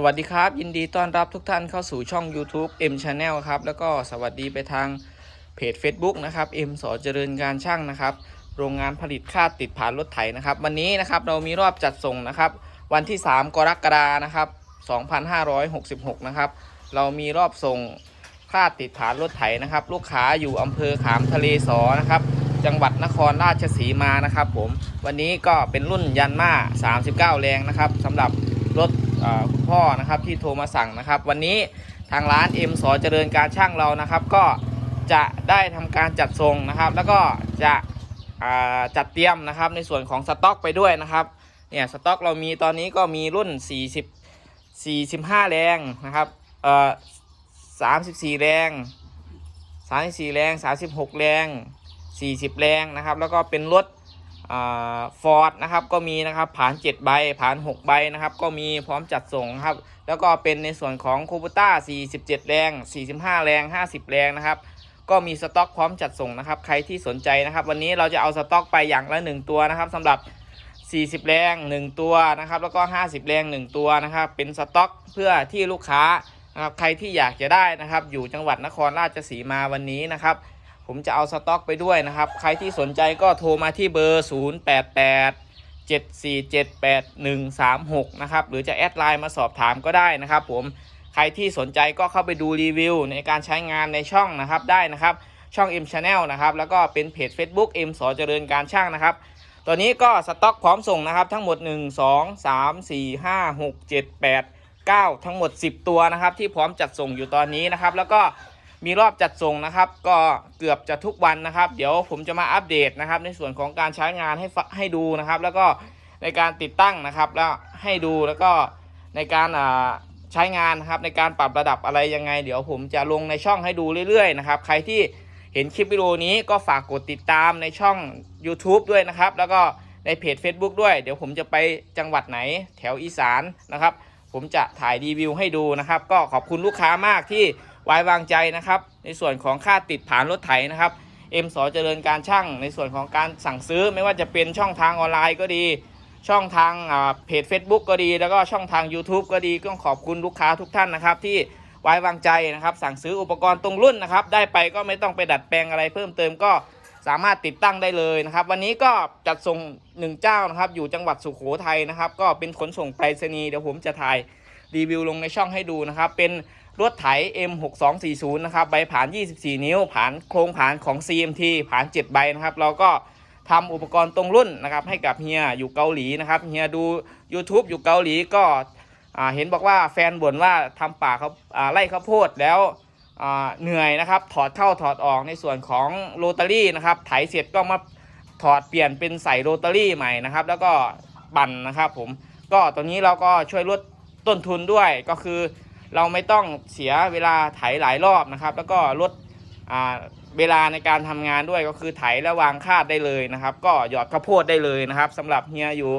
สวัสดีครับ ยินดีต้อนรับทุกท่านเข้าสู่ช่อง YouTube M Channel ครับ แล้วก็สวัสดีไปทางเพจ Facebook นะครับ M สอเจริญการช่างนะครับ โรงงานผลิตคาดติดผ่านรถไถนะครับ วันนี้นะครับเรามีรอบจัดส่งนะครับ วันที่ 3 กรกฎานะครับ 2566 นะครับ เรามีรอบส่งคาดติดผ่านรถไถนะครับ ลูกค้าอยู่อำเภอขามทะเลสอนะครับ จังหวัดนครราชสีมานะครับ ผม วันนี้ก็เป็นรุ่นยันมา39 แรงนะครับสำหรับรถ คุณพ่อนะครับที่โทรมาสั่งนะครับ วันนี้ทางร้าน M สอเจริญการช่างเรานะครับ ก็จะได้ทำการจัดส่งนะครับ แล้วก็จะจัดเตรียมนะครับในส่วนของสต็อกไปด้วยนะครับเนี่ยสต็อกเรามีตอนนี้ก็มีรุ่น 40 45 แรงนะครับเอ่อ34 แรง34แรง 36 แรง 40 แรงนะครับ แล้วก็เป็นรถ ฟอร์ดนะครับก็มีนะครับผ่าน 7 ใบผ่าน 6 ใบนะครับก็มีพร้อมจัดส่งครับแล้วก็เป็นในส่วนของโคบูต้า 47 แรง 45 แรง 50 แรงนะครับก็มีสต็อกพร้อมจัดส่งนะครับใครที่สนใจนะครับ วันนี้เราจะเอาสต็อกไปอย่างละ 1 ตัวนะครับสำหรับ 40 แรง 1 ตัวนะครับแล้วก็ 50 แรง 1 ตัวนะครับเป็นสต็อกเพื่อที่ลูกค้านะครับใครที่อยากจะได้นะครับอยู่จังหวัดนครราชสีมาวันนี้นะครับ ผมจะเอาสต็อกไปด้วยนะครับ ใครที่สนใจก็โทรมาที่เบอร์ 088 7478136 นะครับ หรือจะแอดไลน์มาสอบถามก็ได้นะครับ ผมใครที่สนใจก็เข้าไปดูรีวิวในการใช้งานในช่องนะครับได้นะครับ ช่อง M Channel นะครับ แล้วก็เป็นเพจ Facebook M สอเจริญการช่างนะครับตัวนี้ก็สต็อกพร้อมส่งนะครับ ทั้งหมด 1 2 3 4 5 6 7 8 9 ทั้งหมด 10 ตัวนะครับ ที่พร้อมจัดส่งอยู่ตอนนี้นะครับ แล้วก็ มีรอบจัดส่งนะครับ ก็เกือบจะทุกวันนะครับ เดี๋ยวผมจะมาอัปเดตนะครับ ในส่วนของการใช้งานให้ฟให้ดูนะครับ แล้วก็ในการติดตั้งนะครับ แล้วให้ดูแล้วก็ในการอ่าใช้งานนะครับในการปรับระดับอะไรยังไง เดี๋ยวผมจะลงในช่องให้ดูเรื่อยๆนะครับใครที่เห็นคลิปวิดีโอนี้ก็ฝากกดติดตามในช่อง YouTube ด้วยนะครับ แล้วก็ในเพจ Facebook ด้วย เดี๋ยวผมจะไปจังหวัดไหนแถวอีสานนะครับ ผมจะถ่ายรีวิวให้ดูนะครับ ก็ขอบคุณลูกค้ามากที่ ไว้วางใจนะครับ ในส่วนของค่าติดผ่านรถไถนะครับเอ็มสอเจริญการช่างในส่วนของการสั่งซื้อไม่ว่าจะเป็นช่องทางออนไลน์ก็ดี ช่องทางเพจ Facebook ก็ดี แล้วก็ช่องทาง YouTube ก็ดีก็ขอบคุณลูกค้าทุกท่านนะครับ ที่ไว้วางใจนะครับ สั่งซื้ออุปกรณ์ตรงรุ่นนะครับ ได้ไปก็ไม่ต้องไปดัดแปลงอะไรเพิ่มเติมก็สามารถติดตั้งได้เลยนะครับ วันนี้ก็จัดส่งหนึ่งเจ้านะครับ อยู่จังหวัดสุโขทัยนะครับ ก็เป็นขนส่งไปรษณีย์เดี๋ยวผมจะถ่าย รีวิวลงในช่องให้ดูนะครับ เป็นรถไถ M6240 นะครับ ใบผ่าน 24 นิ้ว ผ่านโครงผ่านของ CMT ผ่าน 7 ใบนะครับ เราก็ทำอุปกรณ์ตรงรุ่นนะครับ ให้กับเฮียอยู่เกาหลีนะครับ เฮียดู YouTube อยู่เกาหลีก็เห็นบอกว่าแฟนบ่นว่าทำป่าเขาไล่ข้าวโพดแล้วเหนื่อยนะครับ ถอดเข้าถอดออกในส่วนของโรตารี่นะครับ ไถเสร็จก็มาถอดเปลี่ยนเป็นใส่โรตารี่ใหม่นะครับ แล้วก็ปั่นนะครับผม ก็ตัวนี้เราก็ช่วยลด ต้นทุนด้วยก็คือเราไม่ต้องเสียเวลาไถหลายรอบนะครับ แล้วก็ลดเวลาในการทำงานด้วยก็คือไถและวางคาดได้เลยนะครับ ก็หยอดข้าวโพดได้เลยนะครับสำหรับเฮียอยู่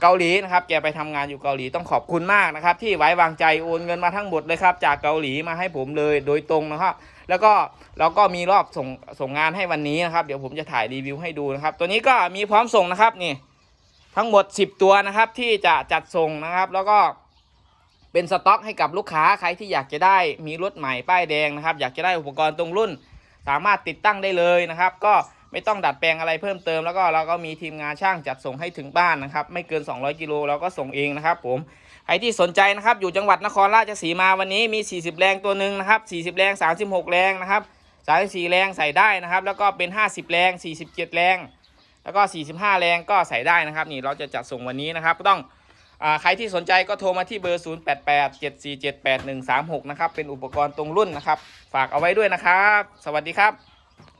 เกาหลีนะครับแกไปทำงานอยู่เกาหลีต้องขอบคุณมากนะครับ ที่ไว้วางใจโอนเงินมาทั้งหมดเลยครับ จากเกาหลีมาให้ผมเลยโดยตรงนะครับ แล้วก็เราก็มีรอบส่งส่งงานให้วันนี้นะครับ เดี๋ยวผมจะถ่ายรีวิวให้ดูนะครับ ตัวนี้ก็มีพร้อมส่งนะครับนี่ ทั้งหมด 10 ตัวนะครับที่จะจัดส่งนะครับ แล้วก็เป็นสต็อกให้กับลูกค้าใครที่อยากจะได้มีรถใหม่ป้ายแดงนะครับ อยากจะได้อุปกรณ์ตรงรุ่น สามารถติดตั้งได้เลยนะครับ ก็ไม่ต้องดัดแปลงอะไรเพิ่มเติม แล้วก็เราก็มีทีมงานช่างจัดส่งให้ถึงบ้านนะครับ ไม่เกิน 200กิโลเราก็ส่งเองนะครับ ผมใครที่สนใจนะครับ อยู่จังหวัดนครราชสีมาวันนี้มี 40 แรงตัวหนึ่งนะครับ 40 แรง 36 แรงนะครับ 34 แรงใส่ได้นะครับ แล้วก็เป็น 50 แรง 47 แรง แล้วก็ 45 แรงก็ใส่ได้นะครับ นี่เราจะจัดส่งวันนี้นะครับ ก็ต้องอใครที่สนใจก็โทรมาที่เบอร์ 0887478136 นะครับ เป็นอุปกรณ์ตรงรุ่นนะครับ ฝากเอาไว้ด้วยนะครับ สวัสดีครับ